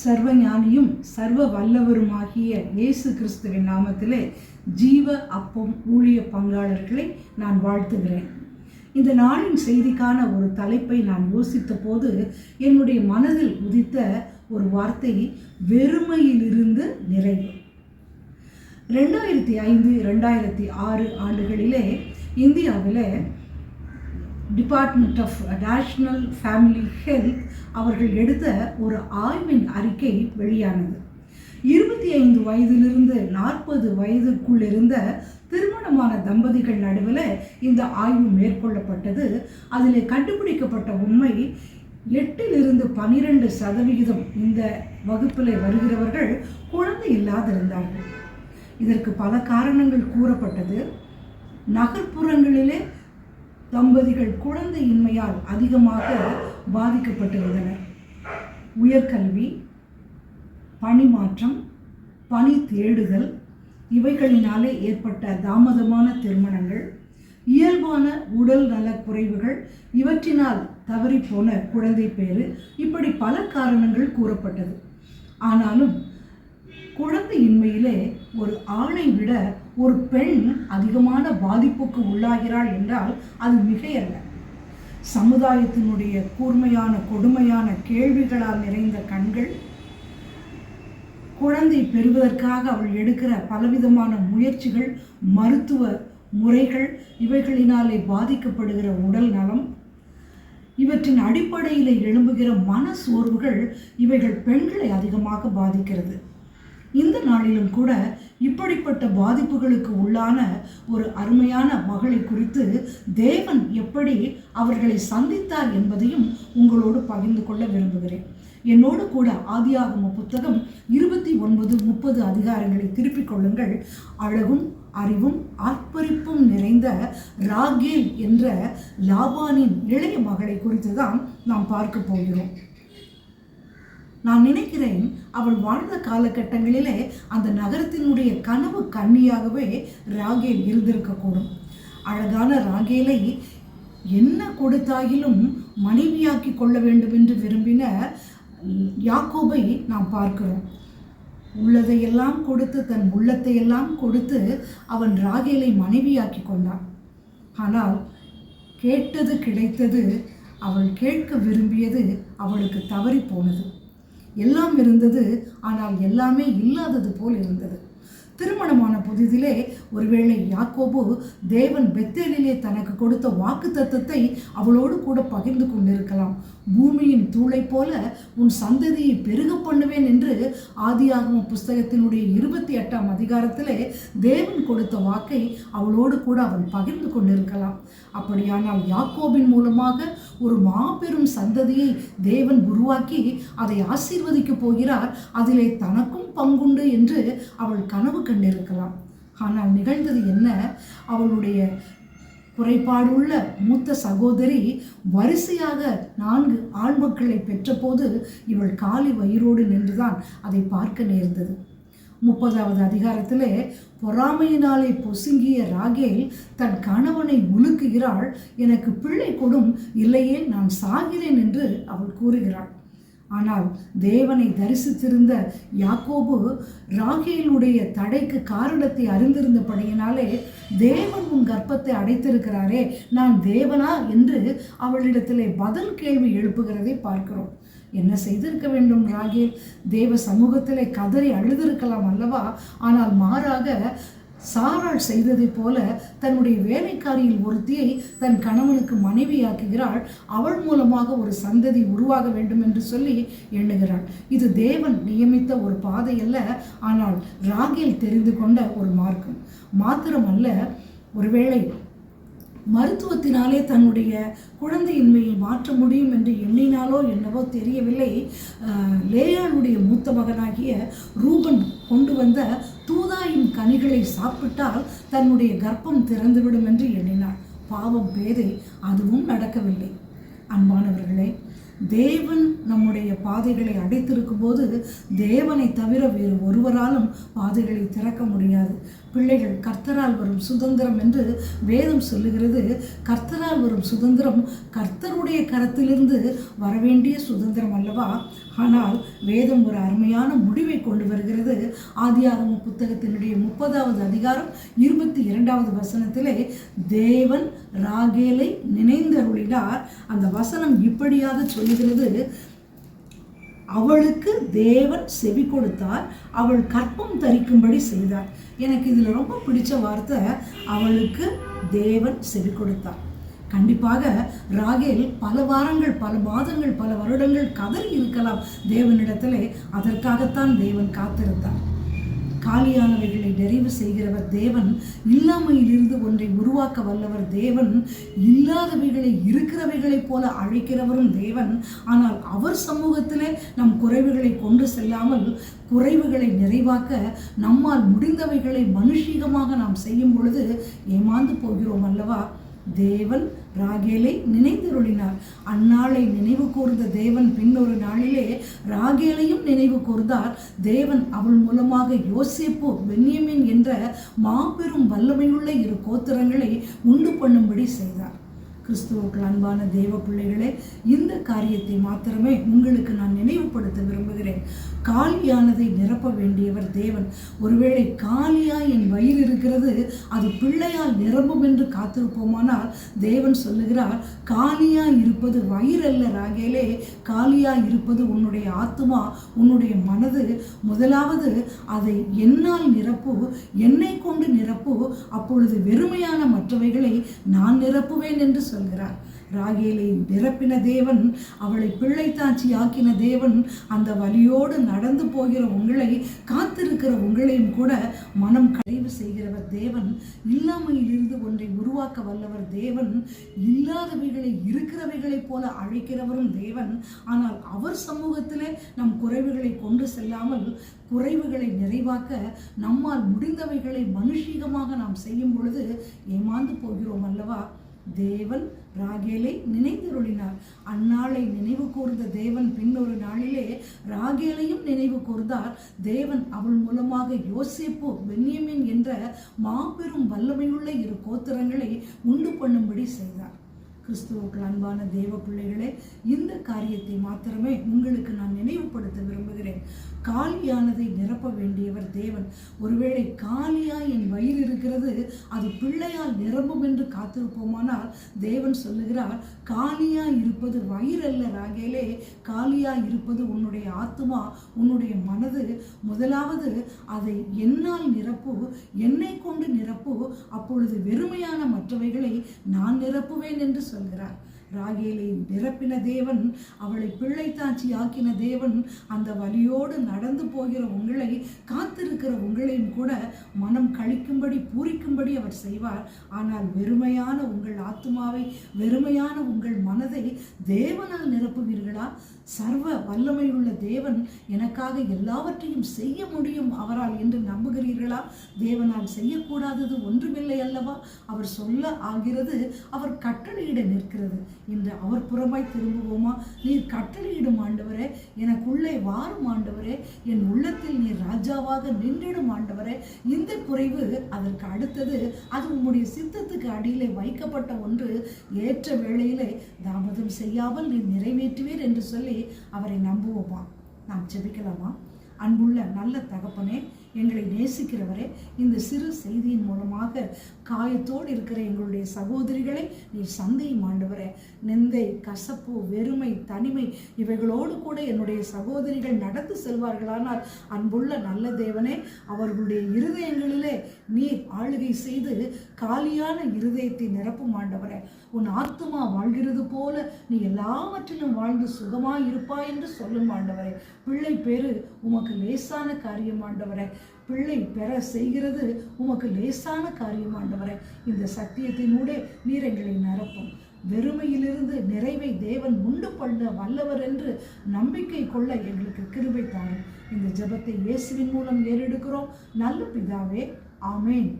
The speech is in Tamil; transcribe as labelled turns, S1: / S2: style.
S1: சர்வ சர்வ வல்லவருமாகிய இயேசு கிறிஸ்துவின் நாமத்திலே ஜீவ அப்பம் ஊழிய பங்காளர்களை நான் வாழ்த்துகிறேன் இந்த நாளின் செய்திக்கான ஒரு தலைப்பை நான் யோசித்த போது என்னுடைய மனதில் உதித்த ஒரு வார்த்தை வெறுமையிலிருந்து நிறைவு ரெண்டாயிரத்தி ஐந்து ரெண்டாயிரத்தி ஆறு ஆண்டுகளிலே இந்தியாவில் department of national family health அவர்கள் எடுத்த ஒரு ஆய்வின் அறிக்கை வெளியானது இருபத்தி ஐந்து வயதிலிருந்து நாற்பது வயதுக்குள் இருந்த திருமணமான தம்பதிகள் நடுவில் இந்த ஆய்வு மேற்கொள்ளப்பட்டது அதில் கண்டுபிடிக்கப்பட்ட உண்மை எட்டிலிருந்து பனிரெண்டு சதவிகிதம் இந்த வகுப்பில் வருகிறவர்கள் குழந்தை இல்லாதிருந்தார்கள் இதற்கு பல காரணங்கள் கூறப்பட்டது நகர்ப்புறங்களிலே தம்பதிகள் குழந்தையின்மையால் அதிகமாக பாதிக்கப்பட்டு வந்தனர் உயர்கல்வி பணிமாற்றம் பணி தேடுதல் இவைகளினாலே ஏற்பட்ட தாமதமான திருமணங்கள் இயல்பான உடல் நல குறைவுகள் இவற்றினால் போன குழந்தை பேறு இப்படி பல காரணங்கள் கூறப்பட்டது ஆனாலும் குழந்தையின்மையிலே ஒரு ஆணை விட ஒரு பெண் அதிகமான பாதிப்புக்கு உள்ளாகிறாள் என்றால் அது மிகையல்ல சமுதாயத்தினுடைய கூர்மையான கொடுமையான கேள்விகளால் நிறைந்த கண்கள் குழந்தை பெறுவதற்காக அவள் எடுக்கிற பலவிதமான முயற்சிகள் மருத்துவ முறைகள் இவைகளினாலே பாதிக்கப்படுகிற உடல் நலம் இவற்றின் அடிப்படையில் எழும்புகிற மன சோர்வுகள் இவைகள் பெண்களை அதிகமாக பாதிக்கிறது இந்த நாளிலும் கூட இப்படிப்பட்ட பாதிப்புகளுக்கு உள்ளான ஒரு அருமையான மகளை குறித்து தேவன் எப்படி அவர்களை சந்தித்தார் என்பதையும் உங்களோடு பகிர்ந்து கொள்ள விரும்புகிறேன் என்னோடு கூட ஆதியாகம புத்தகம் இருபத்தி ஒன்பது முப்பது அதிகாரங்களை திருப்பிக் கொள்ளுங்கள் அழகும் அறிவும் ஆர்ப்பரிப்பும் நிறைந்த ராகேல் என்ற லாபானின் இளைய மகளை குறித்து தான் நாம் பார்க்க போகிறோம் நான் நினைக்கிறேன் அவள் வாழ்ந்த காலகட்டங்களிலே அந்த நகரத்தினுடைய கனவு கண்ணியாகவே ராகேல் இருந்திருக்கக்கூடும் அழகான ராகேலை என்ன கொடுத்தாயிலும் மனைவியாக்கி கொள்ள வேண்டும் என்று விரும்பின யாக்கோபை நாம் பார்க்கிறோம் உள்ளதையெல்லாம் கொடுத்து தன் உள்ளத்தையெல்லாம் கொடுத்து அவன் ராகேலை மனைவியாக்கி கொண்டான் ஆனால் கேட்டது கிடைத்தது அவள் கேட்க விரும்பியது அவளுக்கு தவறி போனது எல்லாம் இருந்தது ஆனால் எல்லாமே இல்லாதது போல் இருந்தது திருமணமான புதிதிலே ஒருவேளை யாக்கோபு தேவன் பெத்தேலிலே தனக்கு கொடுத்த வாக்கு தத்துவத்தை அவளோடு கூட பகிர்ந்து கொண்டிருக்கலாம் பூமியின் தூளை போல உன் சந்ததியை பெருக பண்ணுவேன் என்று ஆதியாகம புஸ்தகத்தினுடைய இருபத்தி எட்டாம் அதிகாரத்திலே தேவன் கொடுத்த வாக்கை அவளோடு கூட அவள் பகிர்ந்து கொண்டிருக்கலாம் அப்படியானால் யாக்கோபின் மூலமாக ஒரு மாபெரும் சந்ததியை தேவன் உருவாக்கி அதை ஆசீர்வதிக்கப் போகிறார் அதிலே தனக்கும் பங்குண்டு என்று அவள் கனவு கண்டிருக்கலாம் ஆனால் நிகழ்ந்தது என்ன அவளுடைய குறைபாடுள்ள மூத்த சகோதரி வரிசையாக நான்கு ஆண்மக்களை பெற்றபோது இவள் காலி வயிறோடு நின்றுதான் அதை பார்க்க நேர்ந்தது முப்பதாவது அதிகாரத்திலே பொறாமையினாலே பொசுங்கிய ராகேல் தன் கணவனை உலுக்குகிறாள் எனக்கு பிள்ளை கொடும் இல்லையே நான் சாகிறேன் என்று அவள் கூறுகிறாள் ஆனால் தேவனை தரிசித்திருந்த யாக்கோபு ராகேலுடைய தடைக்கு காரணத்தை அறிந்திருந்தபடியினாலே தேவன் உன் கர்ப்பத்தை அடைத்திருக்கிறாரே நான் தேவனா என்று அவளிடத்திலே பதில் கேள்வி எழுப்புகிறதை பார்க்கிறோம் என்ன செய்திருக்க வேண்டும் ராகேல் தேவ சமூகத்திலே கதறி அழுதிருக்கலாம் அல்லவா ஆனால் மாறாக சாரால் செய்ததைப் போல தன்னுடைய வேலைக்காரியில் ஒருத்தியை தன் கணவனுக்கு மனைவியாக்குகிறாள் அவள் மூலமாக ஒரு சந்ததி உருவாக வேண்டும் என்று சொல்லி எண்ணுகிறாள் இது தேவன் நியமித்த ஒரு பாதை அல்ல ஆனால் ராகில் தெரிந்து கொண்ட ஒரு மார்க்கம் மாத்திரமல்ல ஒருவேளை மருத்துவத்தினாலே தன்னுடைய குழந்தையின்மையை மாற்ற முடியும் என்று எண்ணினாலோ என்னவோ தெரியவில்லை லேயாளுடைய மூத்த மகனாகிய ரூபன் கொண்டு வந்த தூதாயின் கனிகளை சாப்பிட்டால் தன்னுடைய கர்ப்பம் திறந்துவிடும் என்று எண்ணினாள் பாவம் பேதை அதுவும் நடக்கவில்லை அன்பானவர்களே தேவன் நம்முடைய பாதைகளை அடைத்திருக்கும் போது தேவனை தவிர வேறு ஒருவராலும் பாதைகளை திறக்க முடியாது பிள்ளைகள் கர்த்தரால் வரும் சுதந்திரம் என்று வேதம் சொல்லுகிறது கர்த்தரால் வரும் சுதந்திரம் கர்த்தருடைய கரத்திலிருந்து வரவேண்டிய சுதந்திரம் அல்லவா ஆனால் வேதம் ஒரு அருமையான முடிவை கொண்டு வருகிறது ஆதியாகம புத்தகத்தினுடைய முப்பதாவது அதிகாரம் இருபத்தி இரண்டாவது வசனத்திலே தேவன் ராகேலை நினைந்தருளினார் அந்த வசனம் இப்படியாக சொல்லுகிறது அவளுக்கு தேவன் செவி கொடுத்தார் அவள் கற்பம் தரிக்கும்படி செய்தார் எனக்கு இதில் ரொம்ப பிடிச்ச வார்த்தை அவளுக்கு தேவன் செவி கொடுத்தார் கண்டிப்பாக ராகேல் பல வாரங்கள் பல மாதங்கள் பல வருடங்கள் கதறி இருக்கலாம் தேவனிடத்திலே அதற்காகத்தான் தேவன் காத்திருந்தார் காலியானவைகளை நிறைவு செய்கிறவர் தேவன் இல்லாமையிலிருந்து ஒன்றை உருவாக்க வல்லவர் தேவன் இல்லாதவைகளை இருக்கிறவைகளைப் போல அழைக்கிறவரும் தேவன் ஆனால் அவர் சமூகத்திலே நம் குறைவுகளை கொண்டு செல்லாமல் குறைவுகளை நிறைவாக்க நம்மால் முடிந்தவைகளை மனுஷீகமாக நாம் செய்யும் பொழுது ஏமாந்து போகிறோம் அல்லவா தேவன் ராகேலை நினைந்தருளினார் அந்நாளை நினைவு கூர்ந்த தேவன் பின்னொரு நாளிலே ராகேலையும் நினைவு கூர்ந்தார் தேவன் அவள் மூலமாக யோசிப்பு வெண்ணியமின் என்ற மாபெரும் வல்லமையுள்ள இரு கோத்திரங்களை உண்டு பண்ணும்படி செய்தார் கிறிஸ்துவுக்கு அன்பான தேவ பிள்ளைகளே இந்த காரியத்தை மாத்திரமே உங்களுக்கு நான் நினைவுபடுத்த விரும்புகிறேன் காலியானதை நிரப்ப வேண்டியவர் தேவன் ஒருவேளை காலியாய் என் வயிறு இருக்கிறது அது பிள்ளையால் நிரம்பும் என்று காத்திருப்போமானால் தேவன் சொல்லுகிறார் காலியாய் இருப்பது வயிறு அல்ல ராகேலே காலியாய் இருப்பது உன்னுடைய ஆத்மா உன்னுடைய மனது முதலாவது அதை என்னால் நிரப்பு என்னை கொண்டு நிரப்பு அப்பொழுது வெறுமையான மற்றவைகளை நான் நிரப்புவேன் என்று சொல்கிறார் ராகேலை நிரப்பின தேவன் அவளை பிள்ளை தாச்சி ஆக்கின தேவன் அந்த வழியோடு நடந்து போகிற உங்களை காத்திருக்கிற உங்களையும் கூட மனம் கழிவு செய்கிறவர் தேவன் இல்லாமையிலிருந்து ஒன்றை உருவாக்க வல்லவர் தேவன் இல்லாதவைகளை இருக்கிறவைகளைப் போல அழைக்கிறவரும் தேவன் ஆனால் அவர் சமூகத்திலே நம் குறைவுகளை கொண்டு செல்லாமல் குறைவுகளை நிறைவாக்க நம்மால் முடிந்தவைகளை மனுஷீகமாக நாம் செய்யும் பொழுது ஏமாந்து போகிறோம் அல்லவா தேவன் ராகேலை நினைந்தருளினார் அந்நாளை நினைவு கூர்ந்த தேவன் பின்னொரு நாளிலே ராகேலையும் நினைவு கூர்ந்தார் தேவன் அவள் மூலமாக யோசிப்பு பென்யமின் என்ற மாபெரும் வல்லமையுள்ள இரு கோத்திரங்களை உண்டு பண்ணும்படி செய்தார் கிறிஸ்துவுக்கு அன்பான தேவ பிள்ளைகளே இந்த காரியத்தை மாத்திரமே உங்களுக்கு நான் நினைவுபடுத்த விரும்புகிறேன் காலியானதை நிரப்ப வேண்டியவர் தேவன் ஒருவேளை காலியாய் என் வயிறு இருக்கிறது அது பிள்ளையால் நிரம்பும் என்று காத்திருப்போமானால் தேவன் சொல்லுகிறார் காலியாய் இருப்பது வயிறல்ல ராகேலே காலியாய் இருப்பது உன்னுடைய ஆத்மா உன்னுடைய மனது முதலாவது அதை என்னால் நிரப்பு என்னை கொண்டு நிரப்பு அப்பொழுது வெறுமையான மற்றவைகளை நான் நிரப்புவேன் என்று சொல்ல sangrar ராகேலை நிரப்பின தேவன் அவளை பிள்ளை தாச்சி ஆக்கின தேவன் அந்த வழியோடு நடந்து போகிற உங்களை காத்திருக்கிற உங்களையும் கூட மனம் கழிக்கும்படி பூரிக்கும்படி அவர் செய்வார் ஆனால் வெறுமையான உங்கள் ஆத்மாவை வெறுமையான உங்கள் மனதை தேவனால் நிரப்புவீர்களா சர்வ வல்லமை உள்ள தேவன் எனக்காக எல்லாவற்றையும் செய்ய முடியும் அவரால் என்று நம்புகிறீர்களா தேவனால் செய்யக்கூடாதது ஒன்றுமில்லை அல்லவா அவர் சொல்ல ஆகிறது அவர் கட்டளையிட நிற்கிறது இன்று அவர் புறமாய் திரும்புவோமா நீர் கட்டளையிடும் ஆண்டவரே எனக்குள்ளே வாரும் ஆண்டவரே என் உள்ளத்தில் நீர் ராஜாவாக நின்றிடும் ஆண்டவரே இந்த குறைவு அதற்கு அடுத்தது அது உம்முடைய சித்தத்துக்கு அடியிலே வைக்கப்பட்ட ஒன்று ஏற்ற வேளையிலே தாமதம் செய்யாமல் நீ நிறைவேற்றுவீர் என்று சொல்லி அவரை நம்புவோமா நாம் செபிக்கலாமா அன்புள்ள நல்ல தகப்பனே எங்களை நேசிக்கிறவரே இந்த சிறு செய்தியின் மூலமாக காயத்தோடு இருக்கிற எங்களுடைய சகோதரிகளை நீ சந்தையும் ஆண்டவரே நிந்தை கசப்பு வெறுமை தனிமை இவைகளோடு கூட என்னுடைய சகோதரிகள் நடந்து செல்வார்களானால் அன்புள்ள நல்ல தேவனே அவர்களுடைய இருதயங்களிலே நீர் ஆளுகை செய்து காலியான இருதயத்தை நிரப்பும் ஆண்டவரே உன் ஆத்மா வாழ்கிறது போல நீ எல்லாவற்றிலும் வாழ்ந்து சுகமாக இருப்பாய் என்று சொல்லும் ஆண்டவரே பிள்ளை பேரு உமக்கு லேசான காரியமாண்டவரை பிள்ளை பெற செய்கிறது உமக்கு லேசான காரியமாண்டவரை இந்த சத்தியத்தினூடே நீர் எங்களை நிரப்பும் வெறுமையிலிருந்து நிறைவை தேவன் உண்டு பண்ண வல்லவர் என்று நம்பிக்கை கொள்ள எங்களுக்கு கிருபை தாரும் இந்த ஜபத்தை இயேசுவின் மூலம் ஏறெடுக்கிறோம் நல்ல பிதாவே ஆமேன்